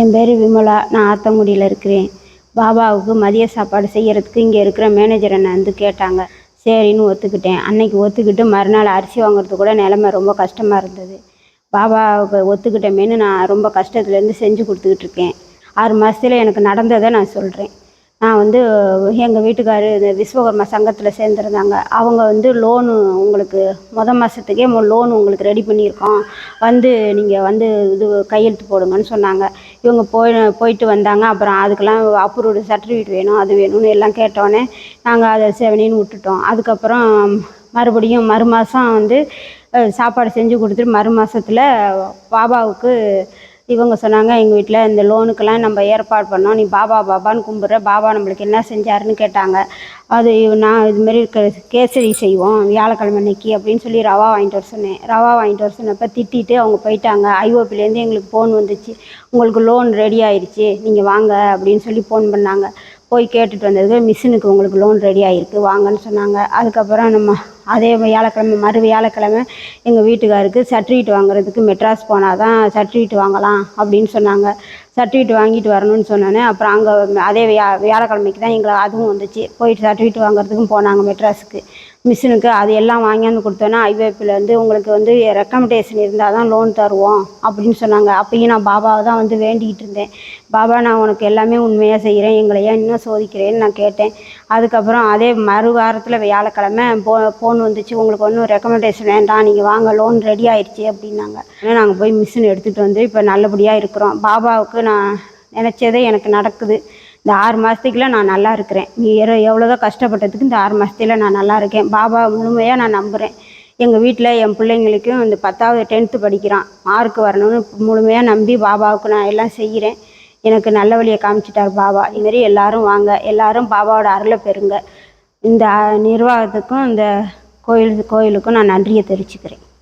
என் பேர் விமலா. நான் ஆத்தங்குடியில் இருக்கிறேன். பாபாவுக்கு மதிய சாப்பாடு செய்கிறதுக்கு இங்கே இருக்கிற மேனேஜர் என்னை வந்து கேட்டாங்க. சரின்னு ஒத்துக்கிட்டேன். அன்னைக்கு ஒத்துக்கிட்டு மறுநாள் அரிசி வாங்குறதுக்கு கூட நிலமை ரொம்ப கஷ்டமாக இருந்தது. பாபாவுக்கு ஒத்துக்கிட்டமேனு நான் ரொம்ப கஷ்டத்துலேருந்து செஞ்சு கொடுத்துக்கிட்டு இருக்கேன். ஆறு மாதத்தில் எனக்கு நடந்ததை நான் சொல்கிறேன் நான் வந்து எங்கள் வீட்டுக்காரு இந்த விஸ்வகர்மா சங்கத்தில் சேர்ந்துருந்தாங்க. அவங்க வந்து லோனு உங்களுக்கு மொதல் மாதத்துக்கே லோன் உங்களுக்கு ரெடி பண்ணியிருக்கோம். வந்து நீங்கள் வந்து இது கையெழுத்து போடுங்கன்னு சொன்னாங்க. இவங்க போய் போயிட்டு வந்தாங்க. அப்புறம் அதுக்கெல்லாம் அப்ரூவ்டு சர்டிஃபிகேட் வேணும் அது வேணும்னு எல்லாம் கேட்டோன்னே நாங்கள் அதை சேவனின்னு விட்டுட்டோம். அதுக்கப்புறம் மறுபடியும் மறு மாதம் வந்து சாப்பாடு செஞ்சு கொடுத்துட்டு மறு மாசத்துல பாபாவுக்கு இவங்க சொன்னாங்க எங்கள் வீட்டில் இந்த லோனுக்கெல்லாம் நம்ம ஏற்பாடு பண்ணோம். நீ பாபா பாபான்னு கும்பிட்ற. பாபா நம்மளுக்கு என்ன செஞ்சாருன்னு கேட்டாங்க. அது நான் இதுமாரி க- கேசரி செய்வோம். வியாழக்கிழமை அன்னைக்கு அப்படின்னு சொல்லி ரவா வாங்கிட்டு வர சொன்னேன். ரவா வாங்கிட்டு வர சொன்னப்போ திட்டிட்டு அவங்க போயிட்டாங்க. ஐஓபிலேருந்து எங்களுக்கு ஃபோன் வந்துச்சு. உங்களுக்கு லோன் ரெடி ஆயிடுச்சு நீங்கள் வாங்க அப்படின்னு சொல்லி ஃபோன் பண்ணாங்க. போய் கேட்டுட்டு வந்ததுக்கு மிஷினுக்கு உங்களுக்கு லோன் ரெடி ஆகிருக்கு வாங்கன்னு சொன்னாங்க. அதுக்கப்புறம் நம்ம அதே வியாழக்கிழமை மறு வியாழக்கிழமை எங்கள் வீட்டுக்காருக்கு சர்டிஃபிகேட் வாங்குறதுக்கு மெட்ராஸ் போனால் தான் சர்டிஃபிகேட் வாங்கலாம் அப்படின்னு சொன்னாங்க. சர்டிஃபிகேட் வாங்கிட்டு வரணும்னு சொன்னோன்னே அப்புறம் அங்கே அதே வியா வியாழக்கிழமைக்கு தான் எங்களை அதுவும் வந்துச்சு. போயிட்டு சர்டிஃபிகேட் வாங்குறதுக்கும் போனாங்க மெட்ராஸுக்கு. மிஷினுக்கு அது எல்லாம் வாங்கியாந்து கொடுத்தோன்னே ஐவேப்பில் வந்து உங்களுக்கு வந்து ரெக்கமெண்டேஷன் இருந்தால் தான் லோன் தருவோம் அப்படின்னு சொன்னாங்க. அப்பயும் நான் பாபாவை தான் வந்து வேண்டிக்கிட்டு இருந்தேன். பாபா நான் உனக்கு எல்லாமே உண்மையாக செய்கிறேன் எங்களை ஏன் இன்னும் சோதிக்கிறேன்னு நான் கேட்டேன். அதுக்கப்புறம் அதே மறு வாரத்தில் வியாழக்கிழமை போ ஃபோன் வந்துச்சு. உங்களுக்கு ஒன்றும் ரெக்கமெண்டேஷன் வேண்டாம். நீங்கள் வாங்க லோன் ரெடி ஆயிடுச்சு அப்படின்னாங்க. ஆனால் நாங்கள் போய் மிஷின் எடுத்துகிட்டு வந்து இப்போ நல்லபடியாக இருக்கிறோம். பாபாவுக்கு நான் நினச்சதே எனக்கு நடக்குது. இந்த ஆறு மாதத்துக்குள்ள நான் நல்லா இருக்கிறேன். நீ எவ்வளோ எவ்வளோதான் கஷ்டப்பட்டதுக்கு இந்த ஆறு மாதத்துல நான் நல்லா இருக்கேன். பாபா முழுமையாக நான் நம்புகிறேன் எங்கள் வீட்டில் என் பிள்ளைங்களுக்கும் இந்த பத்தாவது டென்த்து படிக்கிறான். மார்க் வரணும்னு முழுமையாக நம்பி பாபாவுக்கு நான் எல்லாம் செய்கிறேன். எனக்கு நல்ல வழியை காமிச்சிட்டார் பாபா. இதுமாரி எல்லாரும் வாங்க. எல்லாரும் பாபாவோட அருளை பெறுங்க. இந்த நிர்வாகத்துக்கும் இந்த கோயில் கோயிலுக்கும் நான் நன்றியை தெரிவிச்சுக்கிறேன்.